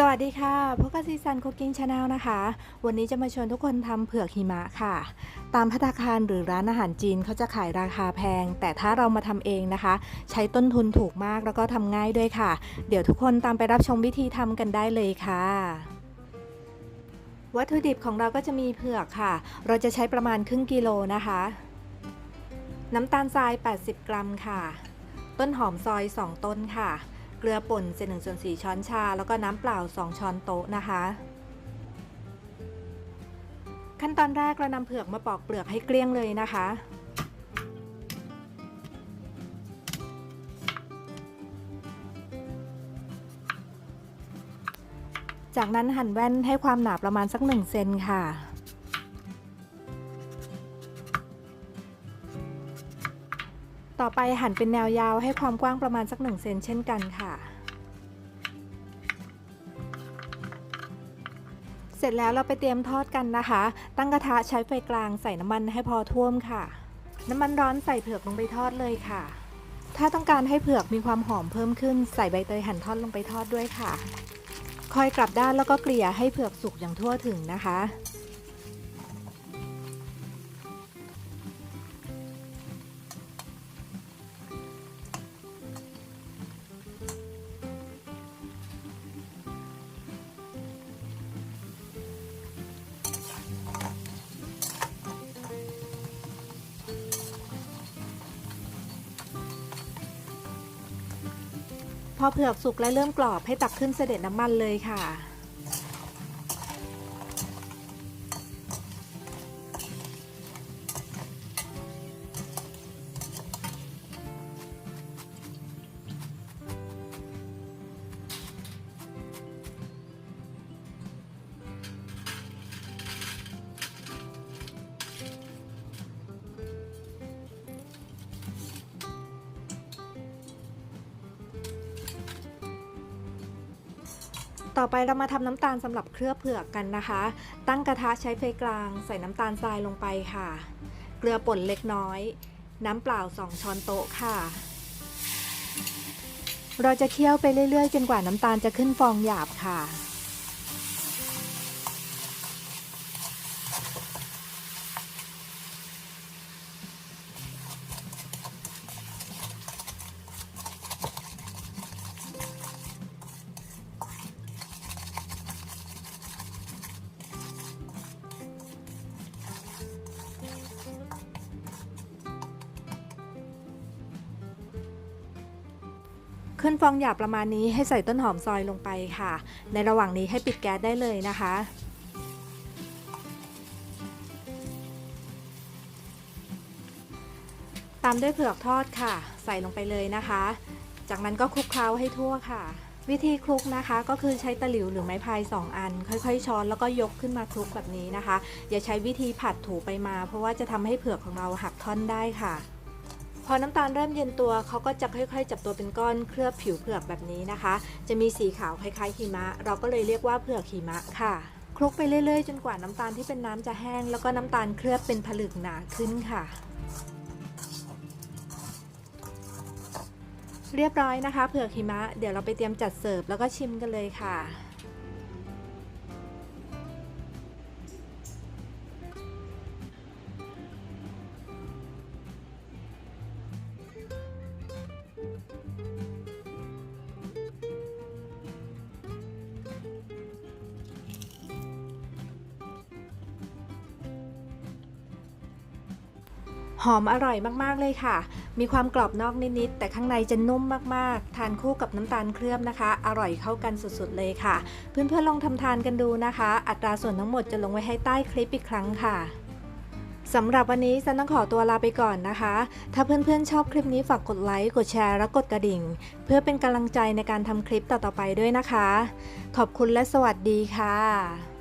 สวัสดีค่ะพบกับซีซันคุกกิ้งชาแนลนะคะ วันนี้จะมาชวนทุกคนทำเผือกหิมะค่ะ ตามพัตคารหรือร้านอาหารจีนเขาจะขายราคาแพง แต่ถ้าเรามาทำเองนะคะ ใช้ต้นทุนถูกมากแล้วก็ทำง่ายด้วยค่ะ เดี๋ยวทุกคนตามไปรับชมวิธีทำกันได้เลยค่ะวัตถุดิบของเราก็จะมีเผือกค่ะ เราจะใช้ประมาณครึ่งกิโลนะคะ น้ำตาลทราย 80 กรัมค่ะ ต้นหอมซอย 2 ต้นค่ะ เกลือป่นเศษหนึ่งส่วนสี่ช้อนชา แล้วก็น้ำเปล่า 2 ช้อนโต๊ะนะคะ ขั้นตอนแรกเรานำเผือกมาปอกเปลือกให้เกลี้ยงเลยนะคะจากนั้นหั่นแว่นให้ความหนาประมาณสัก1เซนค่ะ ต่อไปหั่นเป็นแนวยาวให้ความกว้างประมาณสัก1เซนเช่นกันค่ะ เสร็จแล้วเราไปเตรียมทอดกันนะคะ ตั้งกระทะใช้ไฟกลางใส่น้ำมันให้พอท่วมค่ะ น้ำมันร้อนใส่เผือกลงไปทอดเลยค่ะ ถ้าต้องการให้เผือกมีความหอมเพิ่มขึ้นใส่ใบเตยหั่นทอดลงไปทอดด้วยค่ะ คอยกลับด้านแล้วก็เกลี่ยให้เผือกสุกอย่างทั่วถึงนะคะ พอเผือกสุกและเริ่มกรอบให้ตักขึ้นเสด็จน้ำมันเลยค่ะ ต่อไปเรามาทำน้ำตาลสำหรับเคลือบเผือกกันนะคะ ตั้งกระทะใช้ไฟกลาง ใส่น้ำตาลทรายลงไปค่ะ เกลือป่นเล็กน้อย น้ำเปล่า 2 ช้อนโต๊ะค่ะ เราจะเคี่ยวไปเรื่อยๆ จนกว่าน้ำตาลจะขึ้นฟองหยาบค่ะ ขึ้นฟองหยาประมาณนี้ให้ใส่ต้นหอมซอยลงไปค่ะ ในระหว่างนี้ให้ปิดแก๊สได้เลยนะคะตามด้วยเผือกทอดค่ะ ใส่ลงไปเลยนะคะ จากนั้นก็คลุกเคล้าให้ทั่วค่ะ วิธีคลุกนะคะก็คือใช้ตะหลิวหรือไม้พาย2อัน ค่อยๆ ช้อนแล้วก็ยกขึ้นมาคลุกแบบนี้นะคะ อย่าใช้วิธีผัดถูไปมา เพราะว่าจะทำให้เผือกของเราหักท่อนได้ค่ะ พอน้ำตาลเริ่มเย็นตัวเขาก็จะค่อยๆ จับตัวเป็นก้อนเคลือบผิวเผือกแบบนี้นะคะ จะมีสีขาวคล้ายๆหิมะ เราก็เลยเรียกว่าเผือกหิมะค่ะคลุกไปเรื่อยๆ จนกว่าน้ำตาลที่เป็นน้ำจะแห้ง แล้วก็น้ำตาลเคลือบเป็นผลึกหนาขึ้นค่ะ เรียบร้อยนะคะ เผือกหิมะ เดี๋ยวเราไปเตรียมจัดเสิร์ฟแล้วก็ชิมกันเลยค่ะ หอมอร่อยมาก ๆ เลยค่ะ มีความกรอบนอกนิด ๆ แต่ข้างในจะนุ่มมาก ๆ ทานคู่กับน้ำตาลเคลือบนะคะ อร่อยเข้ากันสุด ๆ เลยค่ะ เพื่อน ๆ ลองทำทานกันดูนะคะ อัตราส่วนทั้งหมดจะลงไว้ให้ใต้คลิปอีกครั้งค่ะสำหรับวันนี้ฉันต้องขอตัวลาไปก่อนนะคะ ถ้าเพื่อนๆชอบคลิปนี้ฝากกดไลค์ กดแชร์ และกดกระดิ่ง เพื่อเป็นกำลังใจในการทำคลิปต่อๆไปด้วยนะคะ ขอบคุณและสวัสดีค่ะ